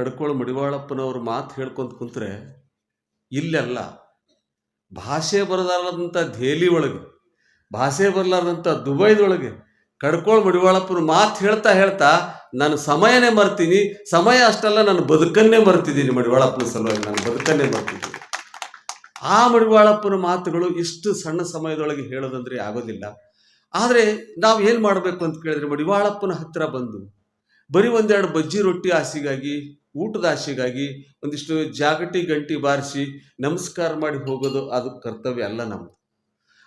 ಕಡ್ಕೋಳು ಮಡಿವಾಳಪ್ಪನವ್ರ ಮಾತು ಹೇಳ್ಕೊಂತ ಕುಂತ್ರೆ ಇಲ್ಲೆಲ್ಲ ಭಾಷೆ ಬರಲಾರದಂಥ ದೆಹಲಿ ಒಳಗೆ, ಭಾಷೆ ಬರಲಾರದಂಥ ದುಬೈದೊಳಗೆ ಕಡ್ಕೋಳು ಮಡಿವಾಳಪ್ಪನ ಮಾತು ಹೇಳ್ತಾ ಹೇಳ್ತಾ ನಾನು ಸಮಯನೇ ಮರ್ತೀನಿ, ಸಮಯ ಅಷ್ಟಲ್ಲ, ನಾನು ಬದುಕನ್ನೇ ಮರ್ತಿದ್ದೀನಿ ಮಡಿವಾಳಪ್ಪನ ಸಲುವಾಗಿ, ನಾನು ಬದುಕನ್ನೇ ಮರ್ತಿದ್ದೀನಿ. ಆ ಮಡಿವಾಳಪ್ಪನ ಮಾತುಗಳು ಇಷ್ಟು ಸಣ್ಣ ಸಮಯದೊಳಗೆ ಹೇಳೋದಂದ್ರೆ ಆಗೋದಿಲ್ಲ. ಆದರೆ ನಾವು ಏನು ಮಾಡಬೇಕು ಅಂತ ಕೇಳಿದ್ರೆ ಮಡಿವಾಳಪ್ಪನ ಹತ್ತಿರ ಬಂದು ಬರೀ ಒಂದೆರಡು ಬಜ್ಜಿ ರೊಟ್ಟಿ ಆಸೆಗಾಗಿ ಊಟದ ಆಸೆಗಾಗಿ ಒಂದಿಷ್ಟು ಜಾಗಟಿ ಗಂಟಿ ಬಾರಿಸಿ ನಮಸ್ಕಾರ ಮಾಡಿ ಹೋಗೋದು ಅದು ಕರ್ತವ್ಯ ಅಲ್ಲ ನಮ್ಮದು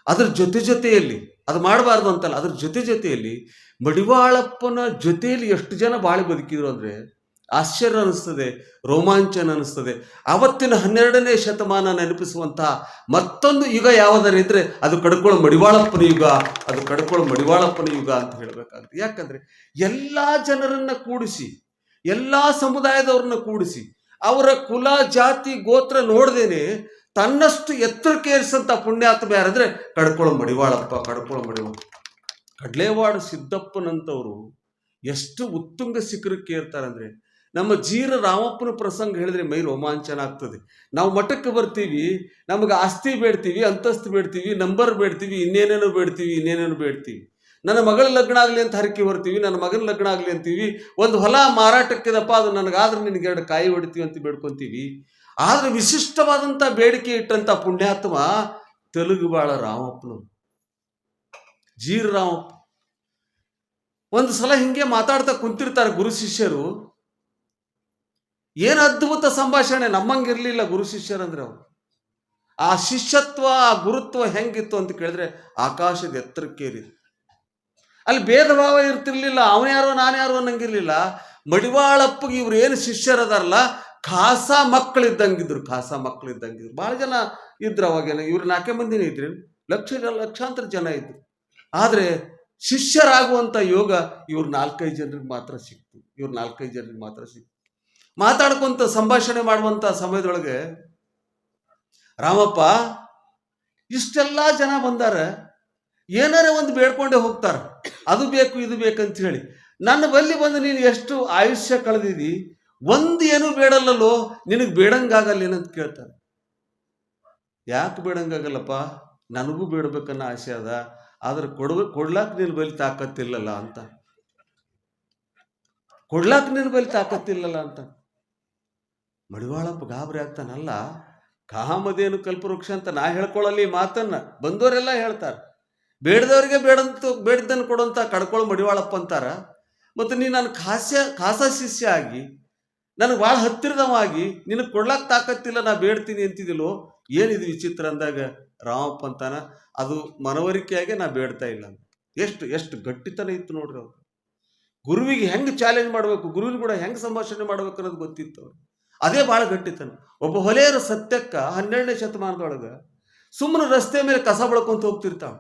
ಅದರ ಜೊತೆ ಜೊತೆಯಲ್ಲಿ, ಅದು ಮಾಡಬಾರ್ದು ಅಂತಲ್ಲ, ಅದ್ರ ಜೊತೆ ಜೊತೆಯಲ್ಲಿ ಮಡಿವಾಳಪ್ಪನ ಜೊತೆಯಲ್ಲಿ ಎಷ್ಟು ಜನ ಬಾಳಿ ಬದುಕಿದ್ರು ಅಂದರೆ ಆಶ್ಚರ್ಯ ಅನ್ನಿಸ್ತದೆ ರೋಮಾಂಚನ ಅನ್ನಿಸ್ತದೆ ಅವತ್ತಿನ ಹನ್ನೆರಡನೇ ಶತಮಾನ ನೆನಪಿಸುವಂತಹ ಮತ್ತೊಂದು ಯುಗ ಯಾವುದರ ಇದ್ರೆ ಅದು ಕಡ್ಕೊಳ್ಳೋ ಮಡಿವಾಳಪ್ಪನ ಯುಗ, ಅದು ಕಡ್ಕೊಳ್ಳೋ ಮಡಿವಾಳಪ್ಪನ ಯುಗ ಅಂತ ಹೇಳಬೇಕಾಗುತ್ತೆ. ಯಾಕಂದ್ರೆ ಎಲ್ಲ ಜನರನ್ನ ಕೂಡಿಸಿ ಎಲ್ಲ ಸಮುದಾಯದವ್ರನ್ನ ಕೂಡಿಸಿ, ಅವರ ಕುಲ, ಜಾತಿ, ಗೋತ್ರ ನೋಡ್ದೇನೆ ತನ್ನಷ್ಟು ಎತ್ತರಕ್ಕೆ ಏರಿಸಂತ ಪುಣ್ಯಾತ್ಮ ಯಾರಂದ್ರೆ ಕಡ್ಕೊಳ ಮಡಿವಾಳಪ್ಪ, ಕಡ್ಕೊಳ ಮಡಿವಾಳ. ಕಡ್ಲೇವಾಡ ಸಿದ್ದಪ್ಪನಂತವರು ಎಷ್ಟು ಉತ್ತುಂಗ ಶಿಖರಕ್ಕೆ ಏರ್ತಾರಂದ್ರೆ, ನಮ್ಮ ಜೀರ ರಾಮಪ್ಪನ ಪ್ರಸಂಗ ಹೇಳಿದ್ರೆ ಮೈ ರೋಮಾಂಚನ ಆಗ್ತದೆ. ನಾವು ಮಠಕ್ಕೆ ಬರ್ತೀವಿ, ನಮಗೆ ಆಸ್ತಿ ಬೇಡ್ತೀವಿ, ಅಂತಸ್ತು ಬೇಡ್ತೀವಿ, ನಂಬರ್ ಬೇಡ್ತೀವಿ, ಇನ್ನೇನೇನೋ ಬೇಡ್ತೀವಿ ಇನ್ನೇನೇನೋ ಬೇಡ್ತೀವಿ. ನನ್ನ ಮಗಳ ಲಗ್ನ ಆಗಲಿ ಅಂತ ಹರಕೆ ಬರ್ತೀವಿ ನನ್ನ ಮಗನ ಲಗ್ನ ಆಗಲಿ ಅಂತೀವಿ, ಒಂದು ಹೊಲ ಮಾರಾಟಕ್ಕಿದಪ್ಪ, ಅದು ನನಗಾದ್ರೆ ನಿನಗೆ ಎರಡು ಕಾಯಿ ಹೊಡಿತೀವಿ ಅಂತ ಬೇಡ್ಕೊತೀವಿ. ಆದ್ರೆ ವಿಶಿಷ್ಟವಾದಂಥ ಬೇಡಿಕೆ ಇಟ್ಟಂತ ಪುಣ್ಯಾತ್ಮ ತೆಲುಗು ಬಾಳ ರಾಮಪ್ಪನು. ಜೀರ್ ರಾಮಪ್ಪ. ಒಂದು ಸಲ ಹಿಂಗೆ ಮಾತಾಡ್ತಾ ಕುಂತಿರ್ತಾರೆ ಗುರು ಶಿಷ್ಯರು. ಏನು ಅದ್ಭುತ ಸಂಭಾಷಣೆ ನಮ್ಮಂಗಿರ್ಲಿಲ್ಲ ಗುರು ಶಿಷ್ಯರಂದ್ರೆ ಅವರು. ಆ ಶಿಷ್ಯತ್ವ, ಆ ಗುರುತ್ವ ಹೆಂಗಿತ್ತು ಅಂತ ಕೇಳಿದ್ರೆ ಆಕಾಶದ ಎತ್ತರಕ್ಕೇರಿದೆ ಅಲ್ಲಿ ಭೇದ ಭಾವ ಇರ್ತಿರ್ಲಿಲ್ಲ ಅವನ್ಯಾರೋ ನಾನ್ಯಾರೋ ಅನ್ನಂಗಿರ್ಲಿಲ್ಲ. ಮಡಿವಾಳಪ್ಪಗೆ ಇವ್ರು ಏನು ಶಿಷ್ಯರದಾರಲ್ಲ ಖಾಸ ಮಕ್ಕಳಿದ್ದಂಗಿದ್ರು ಖಾಸ ಮಕ್ಕಳಿದ್ದಂಗಿದ್ರು. ಭಾಳ ಜನ ಇದ್ರು ಅವಾಗೇನ ಇವ್ರು ನಾಲ್ಕೇ ಮಂದಿನೇ ಇದ್ರಿ. ಲಕ್ಷ ಲಕ್ಷಾಂತರ ಜನ ಇದ್ರು. ಆದರೆ ಶಿಷ್ಯರಾಗುವಂಥ ಯೋಗ ಇವ್ರು ನಾಲ್ಕೈದು ಜನರಿಗೆ ಮಾತ್ರ ಸಿಕ್ತು. ಇವ್ರು ನಾಲ್ಕೈದು ಜನರಿಗೆ ಮಾತ್ರ ಸಿಕ್ತು. ಮಾತಾಡ್ಕೊಂತ ಸಂಭಾಷಣೆ ಮಾಡುವಂಥ ಸಮಯದೊಳಗೆ ರಾಮಪ್ಪ, ಇಷ್ಟೆಲ್ಲ ಜನ ಬಂದಾರ. ಏನಾರ ಒಂದು ಬೇಡ್ಕೊಂಡೇ ಹೋಗ್ತಾರ. ಅದು ಬೇಕು, ಇದು ಬೇಕಂತ ಹೇಳಿ. ನನ್ನ ಬಲ್ಲಿ ಬಂದು ನೀನು ಎಷ್ಟು ಆಯುಷ್ಯ ಕಳೆದಿದಿ, ಒಂದು ಏನೂ ಬೇಡಲ್ಲಲ್ಲೋ, ನಿನಗೆ ಬೇಡಂಗಾಗಲ್ಲ ಏನಂತ ಕೇಳ್ತಾರೆ. ಯಾಕೆ ಬೇಡಂಗಾಗಲ್ಲಪ್ಪ? ನನಗೂ ಬೇಡಬೇಕನ್ನೋ ಆಸೆ ಅದ, ಆದ್ರೆ ಕೊಡ್ಬೇಕು ಕೊಡ್ಲಾಕ್ ನಿನ್ನ ಬಳಿ ತಾಕತ್ತಿಲ್ಲಲ್ಲ ಅಂತ. ಕೊಡ್ಲಾಕ್ ನಿನ್ನ ಬಳಿ ತಾಕತ್ತಿಲ್ಲಲ್ಲ ಅಂತ. ಮಡಿವಾಳಪ್ಪ ಗಾಬರಿ ಆಗ್ತಾನಲ್ಲ ಕಾಮದೇನು ಕಲ್ಪವೃಕ್ಷ ಅಂತ ನಾ ಹೇಳ್ಕೊಳ್ಳಲ್ಲಿ ಮಾತನ್ನ ಬಂದವರೆಲ್ಲ ಹೇಳ್ತಾರೆ. ಬೇಡದವ್ರಿಗೆ ಬೇಡಂತ, ಬೇಡದನ್ನು ಕೊಡುವಂತ ಕಡ್ಕೊಳ್ಳೋ ಮಡಿವಾಳಪ್ಪ ಅಂತಾರ. ಮತ್ತು ನೀ ನನ್ನ ಖಾಸ್ಯ, ಖಾಸ ಶಿಷ್ಯ ಆಗಿ, ನನಗೆ ಭಾಳ ಹತ್ತಿರದವಾಗಿ ನಿನಗೆ ಕೊಡ್ಲಾಕ್ ತಾಕತ್ತಿಲ್ಲ, ನಾ ಬೇಡ್ತೀನಿ ಅಂತಿದ್ದಿಲ್ಲೋ ಏನಿದು ವಿಚಿತ್ರ ಅಂದಾಗ ರಾಮಪ್ಪ ಅಂತಾನ, ಅದು ಮನವರಿಕೆಯಾಗೆ ನಾ ಬೇಡ್ತಾ ಇಲ್ಲ. ಎಷ್ಟು ಎಷ್ಟು ಗಟ್ಟಿತನ ಇತ್ತು ನೋಡ್ರಿ ಅವ್ರು. ಗುರುವಿಗೆ ಹೆಂಗೆ ಚಾಲೆಂಜ್ ಮಾಡಬೇಕು, ಗುರುವಿನ ಕೂಡ ಹೆಂಗೆ ಸಂಭಾಷಣೆ ಮಾಡ್ಬೇಕು ಅನ್ನೋದು ಗೊತ್ತಿತ್ತು ಅವ್ರು. ಅದೇ ಭಾಳ ಗಟ್ಟಿತನ. ಒಬ್ಬ ಹೊಲೆಯರ ಸತ್ಯಕ್ಕ ಹನ್ನೆರಡನೇ ಶತಮಾನದೊಳಗೆ ಸುಮ್ಮನೆ ರಸ್ತೆ ಮೇಲೆ ಕಸ ಬಳ್ಕೊಂತ ಹೋಗ್ತಿರ್ತಾವ.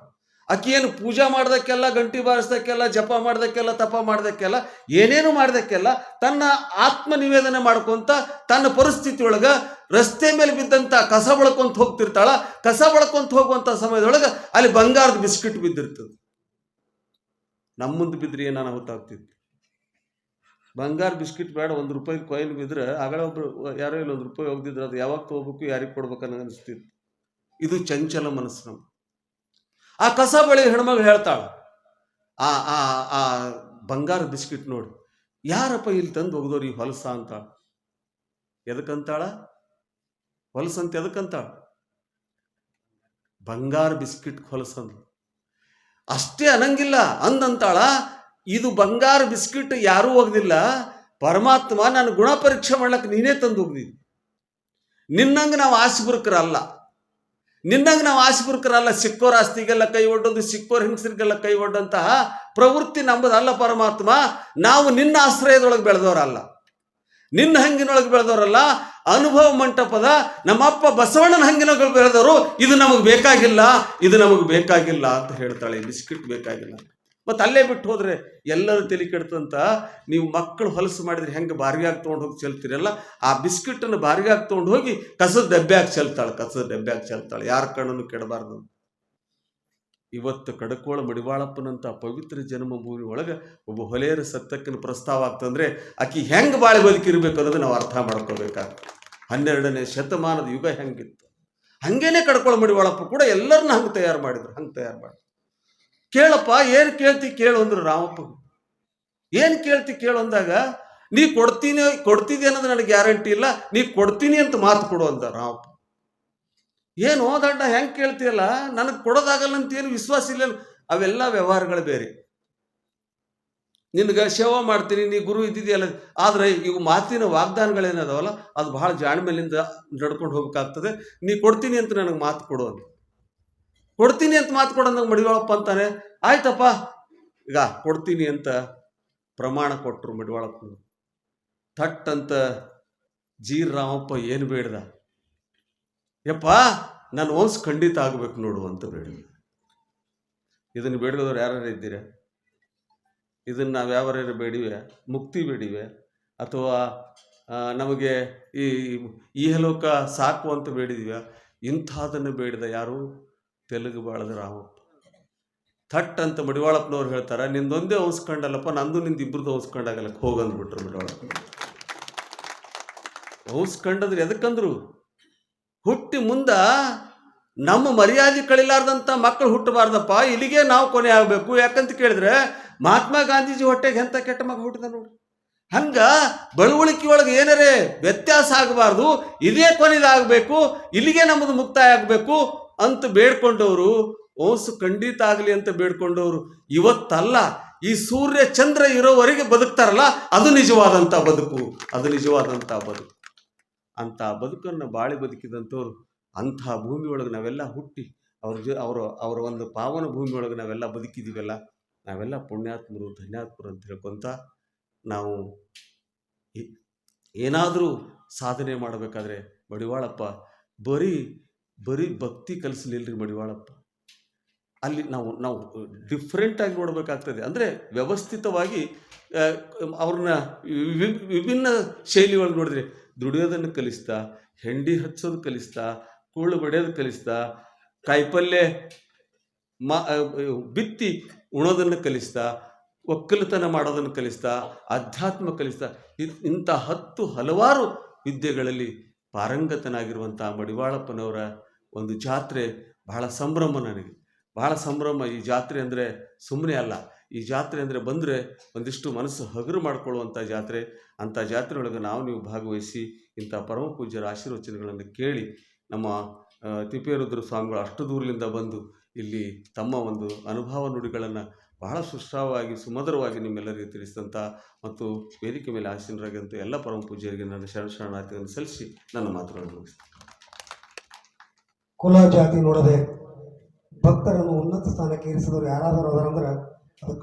ಆಕಿ ಏನು ಪೂಜಾ ಮಾಡ್ದಕ್ಕೆಲ್ಲ, ಗಂಟಿ ಬಾರಿಸ್ದಕ್ಕೆಲ್ಲ, ಜಪ ಮಾಡ್ದಕ್ಕೆಲ್ಲ, ತಪ ಮಾಡ್ದಕ್ಕೆಲ್ಲ, ಏನೇನು ಮಾಡ್ದಕ್ಕೆಲ್ಲ ತನ್ನ ಆತ್ಮ ನಿವೇದನೆ ಮಾಡ್ಕೊಂತ ತನ್ನ ಪರಿಸ್ಥಿತಿ ಒಳಗೆ ರಸ್ತೆ ಮೇಲೆ ಬಿದ್ದಂಥ ಕಸ ಬಳ್ಕೊಂತ ಹೋಗ್ತಿರ್ತಾಳ. ಕಸ ಬಳ್ಕೊಂತ ಹೋಗುವಂಥ ಸಮಯದೊಳಗೆ ಅಲ್ಲಿ ಬಂಗಾರದ ಬಿಸ್ಕಿಟ್ ಬಿದ್ದಿರ್ತದೆ. ನಮ್ಮ ಮುಂದೆ ಬಿದ್ದರೆ ಏನಾನ ಗೊತ್ತಾಗ್ತಿತ್ತು ಬಂಗಾರ ಬಿಸ್ಕಿಟ್ ಬೇಡ, ಒಂದು ರೂಪಾಯಿ ಕಾಯಿನ್ ಬಿದ್ದರೆ ಆಗಳ ಒಬ್ರು, ಯಾರೋ ಇಲ್ಲ ಒಂದು ರೂಪಾಯಿ ಹೋಗ್ದಿದ್ರೆ ಅದು ಯಾವಾಗ ತೊಗೋಬೇಕು, ಯಾರಿಗೆ ಕೊಡ್ಬೇಕು ಅನ್ನೋ ಅನಿಸ್ತಿತ್ತು. ಇದು ಚಂಚಲ ಮನಸ್ಸು ನಮ್ಮ ಆ ಕಸ ಬಳಿ ಹೆಣ್ಮಗಳು ಹೇಳ್ತಾಳೆ, ಆ ಆ ಆ ಬಂಗಾರ ಬಿಸ್ಕಿಟ್ ನೋಡಿ, ಯಾರಪ್ಪ ಇಲ್ಲಿ ತಂದು ಒಗ್ದೋರು ಹೊಲಸ ಅಂತ? ಎದಕ್ಕಂತಾಳ? ಹೊಲಸಂತ ಎದಕ್ಕಂತಾಳ? ಬಂಗಾರ ಬಿಸ್ಕಿಟ್ ಹೊಲಸಂದು ಅಷ್ಟೇ ಅನ್ನಂಗಿಲ್ಲ, ಅಂದಂತಾಳ, ಇದು ಬಂಗಾರ ಬಿಸ್ಕಿಟ್ ಯಾರೂ ಒಗ್ದಿಲ್ಲ, ಪರಮಾತ್ಮ ನಾನು ಗುಣ ಪರೀಕ್ಷೆ ಮಾಡ್ಲಕ್ಕೆ ನೀನೇ ತಂದು ಒಗ್ದಿದ್ದಿ. ನಿನ್ನಂಗೆ ನಾವು ಆಸಿಬುರ್ಕರಲ್ಲ ನಿನ್ನಂಗೆ ನಾವು ಆಸಿಬುರ್ಕರಲ್ಲ ಸಿಕ್ಕೋರ ಆಸ್ತಿಗೆಲ್ಲ ಕೈ ಒಡ್ಡೋದು, ಸಿಕ್ಕೋರ್ ಹಿಂಸರಿಗೆಲ್ಲ ಕೈ ಒಡ್ಡಂತಹ ಪ್ರವೃತ್ತಿ ನಂಬುದಲ್ಲ ಪರಮಾತ್ಮ. ನಾವು ನಿನ್ನ ಆಶ್ರಯದೊಳಗೆ ಬೆಳೆದವರಲ್ಲ. ನಿನ್ನ ಹಂಗಿನೊಳಗೆ ಬೆಳೆದವರಲ್ಲ. ಅನುಭವ ಮಂಟಪದ ನಮ್ಮಪ್ಪ ಬಸವಣ್ಣನ ಹಂಗಿನೊಳಗೆ ಬೆಳೆದವರು. ಇದು ನಮಗೆ ಬೇಕಾಗಿಲ್ಲ, ಇದು ನಮಗೆ ಬೇಕಾಗಿಲ್ಲ ಅಂತ ಹೇಳ್ತಾಳೆ. ಬಿಸ್ಕಿಟ್ ಬೇಕಾಗಿಲ್ಲ. ಮತ್ತು ಅಲ್ಲೇ ಬಿಟ್ಟು ಹೋದರೆ ಎಲ್ಲರೂ ತಲೆ ಕೆಡ್ತಂತ ನೀವು ಮಕ್ಕಳು ಹೊಲಸು ಮಾಡಿದ್ರೆ ಹೆಂಗೆ ಬಾರಿಗಾಗಿ ತೊಗೊಂಡು ಹೋಗಿ ಚೆಲ್ತೀರಲ್ಲ? ಆ ಬಿಸ್ಕಿಟನ್ನು ಬಾರಿಗಾಗಿ ತೊಗೊಂಡು ಹೋಗಿ ಕಸದ ಡಬ್ಬ್ಯಾಗ ಚೆಲ್ತಾಳೆ, ಕಸದ ಡಬ್ಬ್ಯಾಗ ಚೆಲ್ತಾಳೆ. ಯಾರ ಕಣ್ಣನ್ನು ಕೆಡಬಾರ್ದು? ಇವತ್ತು ಕಡಕೋಳ ಮಡಿವಾಳಪ್ಪನಂಥ ಪವಿತ್ರ ಜನ್ಮಭೂಮಿ ಒಳಗೆ ಒಬ್ಬ ಹೊಲೆಯರ ಸತ್ತಕ್ಕಿನ ಪ್ರಸ್ತಾವ ಆಗ್ತಂದ್ರೆ ಆಕಿ ಹೆಂಗೆ ಬಾಳೆ ಬದುಕಿರ್ಬೇಕು ಅನ್ನೋದು ನಾವು ಅರ್ಥ ಮಾಡ್ಕೋಬೇಕಾಗ್ತದೆ ಹನ್ನೆರಡನೇ ಶತಮಾನದ ಯುಗ ಹೆಂಗಿತ್ತು? ಹಂಗೇನೆ ಕಡ್ಕೊಳ ಮಡಿವಾಳಪ್ಪ ಕೂಡ ಎಲ್ಲರನ್ನ ಹಂಗೆ ತಯಾರು ಮಾಡಿದ್ರು, ಹಂಗೆ ತಯಾರು ಮಾಡಿದ್ರು. ಕೇಳಪ್ಪ, ಏನು ಕೇಳ್ತಿ ಕೇಳು ಅಂದ್ರು ರಾಮಪ್ಪ. ಏನು ಕೇಳ್ತಿ ಕೇಳು ಅಂದಾಗ, ನೀ ಕೊಡ್ತೀನಿ ಕೊಡ್ತಿದ್ದೆ ಅನ್ನೋದು ನನಗೆ ಗ್ಯಾರಂಟಿ ಇಲ್ಲ, ನೀ ಕೊಡ್ತೀನಿ ಅಂತ ಮಾತು ಕೊಡು ಅಂತ ರಾಮಪ್ಪ. ಏನು ದಡ್ಡ ಹೆಂಗೆ ಕೇಳ್ತೀಯಲ್ಲ, ನನಗೆ ಕೊಡೋದಾಗಲ್ಲ ಅಂತ ಏನು ವಿಶ್ವಾಸ ಇಲ್ಲ. ಅವೆಲ್ಲ ವ್ಯವಹಾರಗಳು ಬೇರೆ. ನಿನ್ಗೆ ಸೇವಾ ಮಾಡ್ತೀನಿ, ನೀ ಗುರು ಇದ್ದಿದೆಯಲ್ಲ, ಆದರೆ ಇವು ಮಾತಿನ ವಾಗ್ದಾನಗಳೇನದವಲ್ಲ, ಅದು ಬಹಳ ಜಾಣ್ಮೇಲಿಂದ ನಡ್ಕೊಂಡು ಹೋಗ್ಬೇಕಾಗ್ತದೆ. ನೀ ಕೊಡ್ತೀನಿ ಅಂತ ನನಗೆ ಮಾತು ಕೊಡು ಕೊಡ್ತೀನಿ ಅಂತ ಮಾತು ಕೊಡೋ ನಂಗೆ ಮಡಿವಾಳಪ್ಪ ಅಂತಾನೆ. ಆಯ್ತಪ್ಪ. ಈಗ ಕೊಡ್ತೀನಿ ಅಂತ ಪ್ರಮಾಣ ಕೊಟ್ಟರು ಮಡಿವಾಳಪ್ಪ ಥಟ್ ಅಂತ ಜೀರ್ ರಾಮಪ್ಪ ಏನು ಬೇಡ್ದ? ಯಪ್ಪ ನನ್ನ ವಂಶ ಖಂಡಿತ ಆಗಬೇಕು ನೋಡು ಅಂತ ಬೇಡಿದ ಇದನ್ನು ಬೇಡಿದವ್ರು ಯಾರು ಇದ್ದೀರ? ಇದನ್ನು ನಾವು ಯಾವ್ಯಾರು ಬೇಡಿವೆ? ಮುಕ್ತಿ ಬೇಡಿವೆ? ಅಥವಾ ನಮಗೆ ಈ ಈಹಲೋಕ ಸಾಕು ಅಂತ ಬೇಡಿದೀವ? ಇಂಥದನ್ನು ಬೇಡಿದ ಯಾರು? ತೆಲುಗು ಬಾಳದ ರಾವಪ್ಪ ಥಟ್ ಅಂತ ಮಡಿವಾಳಪ್ಪನವ್ರು ಹೇಳ್ತಾರೆ, ನಿಂದೊಂದೇ ಔಸ್ಕೊಂಡಲ್ಲಪ್ಪ, ನಂದು ನಿಂದು ಇಬ್ಬರದು ಔಸ್ಕೊಂಡಾಗಲ್ಲ ಹೋಗಂದ್ಬಿಟ್ರು ಮಡಿವಾಳಪ್ಪ. ಔಸ್ಕೊಂಡದ್ರೆ ಎದಕ್ಕಂದ್ರು? ಹುಟ್ಟಿ ಮುಂದ ನಮ್ಮ ಮರ್ಯಾದೆ ಕಳಿಲಾರ್ದಂಥ ಮಕ್ಕಳು ಹುಟ್ಟಬಾರ್ದಪ್ಪ, ಇಲ್ಲಿಗೆ ನಾವು ಕೊನೆ ಆಗಬೇಕು. ಯಾಕಂತ ಕೇಳಿದ್ರೆ, ಮಹಾತ್ಮ ಗಾಂಧೀಜಿ ಹೊಟ್ಟೆಗೆ ಎಂಥ ಕೆಟ್ಟ ಮಗ ಹುಟ್ಟಿದ ನೋಡಿ. ಹಂಗ ಬಳುವಳಿಕೆ ಒಳಗೆ ಏನರೇ ವ್ಯತ್ಯಾಸ ಆಗಬಾರ್ದು, ಇದೇ ಕೊನೆಯದಾಗಬೇಕು ಇಲ್ಲಿಗೆ ನಮ್ಮದು ಮುಕ್ತಾಯ ಆಗಬೇಕು ಅಂತ ಬೇಡ್ಕೊಂಡವರು, ಓಸು ಖಂಡಿತ ಆಗಲಿ ಅಂತ ಬೇಡ್ಕೊಂಡವರು ಇವತ್ತಲ್ಲ, ಈ ಸೂರ್ಯ ಚಂದ್ರ ಇರೋವರೆಗೆ ಬದುಕ್ತಾರಲ್ಲ, ಅದು ನಿಜವಾದಂಥ ಬದುಕು, ಅದು ನಿಜವಾದಂಥ ಬದುಕು. ಅಂಥ ಬದುಕನ್ನು ಬಾಳಿ ಬದುಕಿದಂಥವ್ರು, ಅಂಥ ಭೂಮಿ ಒಳಗೆ ನಾವೆಲ್ಲ ಹುಟ್ಟಿ, ಅವ್ರ ಜೊ, ಅವರು, ಅವರ ಒಂದು ಪಾವನ ಭೂಮಿ ಒಳಗೆ ನಾವೆಲ್ಲ ಬದುಕಿದ್ದೀವಲ್ಲ ನಾವೆಲ್ಲ ಪುಣ್ಯಾತ್ಮರು, ಧನ್ಯಾತ್ಮರು ಅಂತ ಹೇಳ್ಕೊಂತ ನಾವು ಏನಾದರೂ ಸಾಧನೆ ಮಾಡಬೇಕಾದ್ರೆ, ಬಡಿವಾಳಪ್ಪ, ಬರೀ ಬರೀ ಭಕ್ತಿ ಕಲಿಸ್ಲಿಲ್ರಿ ಮಡಿವಾಳಪ್ಪ ಅಲ್ಲಿ ನಾವು ನಾವು ಡಿಫ್ರೆಂಟಾಗಿ ನೋಡಬೇಕಾಗ್ತದೆ. ಅಂದರೆ ವ್ಯವಸ್ಥಿತವಾಗಿ ಅವ್ರನ್ನ ವಿಭಿನ್ನ ಶೈಲಿ ಒಳಗೆ ನೋಡಿದ್ರೆ, ದುಡಿಯೋದನ್ನು ಕಲಿಸ್ತಾ, ಹೆಂಡಿ ಹಚ್ಚೋದು ಕಲಿಸ್ತಾ ಕೂಳು ಬಡಿಯೋದು ಕಲಿಸ್ತಾ ಕಾಯಿಪಲ್ಯ ಮಾ ಬಿತ್ತಿ ಉಣೋದನ್ನು ಕಲಿಸ್ತಾ, ಒಕ್ಕಲತನ ಮಾಡೋದನ್ನು ಕಲಿಸ್ತಾ ಅಧ್ಯಾತ್ಮ ಕಲಿಸ್ತಾ ಇಂಥ ಹತ್ತು ಹಲವಾರು ವಿದ್ಯೆಗಳಲ್ಲಿ ಪಾರಂಗತನಾಗಿರುವಂಥ ಮಡಿವಾಳಪ್ಪನವರ ಒಂದು ಜಾತ್ರೆ ಬಹಳ ಸಂಭ್ರಮ ನನಗೆ. ಬಹಳ ಸಂಭ್ರಮ ಈ ಜಾತ್ರೆ ಅಂದರೆ ಸುಮ್ಮನೆ ಅಲ್ಲ. ಈ ಜಾತ್ರೆ ಅಂದರೆ ಬಂದರೆ ಒಂದಿಷ್ಟು ಮನಸ್ಸು ಹಗುರು ಮಾಡಿಕೊಳ್ಳುವಂಥ ಜಾತ್ರೆ. ಅಂಥ ಜಾತ್ರೆ ಒಳಗೆ ನಾವು ನೀವು ಭಾಗವಹಿಸಿ ಇಂಥ ಪರಮ ಪೂಜ್ಯರ ಆಶೀರ್ವಚನಗಳನ್ನು ಕೇಳಿ ನಮ್ಮ ತಿಪ್ಪೇರುದ್ರ ಸ್ವಾಮಿಗಳು ಅಷ್ಟು ದೂರದಿಂದ ಬಂದು ಇಲ್ಲಿ ತಮ್ಮ ಒಂದು ಅನುಭವ ನುಡಿಗಳನ್ನು ಬಹಳ ಸುಶ್ರಾವವಾಗಿ ಸುಮಧುರವಾಗಿ ನಿಮ್ಮೆಲ್ಲರಿಗೆ ತಿಳಿಸಿದಂಥ ಮತ್ತು ವೇದಿಕೆ ಮೇಲೆ ಆಸೀನರಾಗಿದ್ದಂಥ ಎಲ್ಲ ಪರಮ ಪೂಜ್ಯರಿಗೆ ನನ್ನ ಶರಣ ಶರಣಾರ್ಥಿಗಳನ್ನು ಸಲ್ಲಿಸಿ ನನ್ನ ಮಾತುಗಳನ್ನು ಮುಗಿಸ್ತೇನೆ. ಕುಲ ಜಾತಿ ನೋಡದೆ ಭಕ್ತರನ್ನು ಉನ್ನತ ಸ್ಥಾನಕ್ಕೆ ಇರಿಸಿದವರು ಯಾರಾದರೂ ಅದರಂದ್ರೆ ಅದು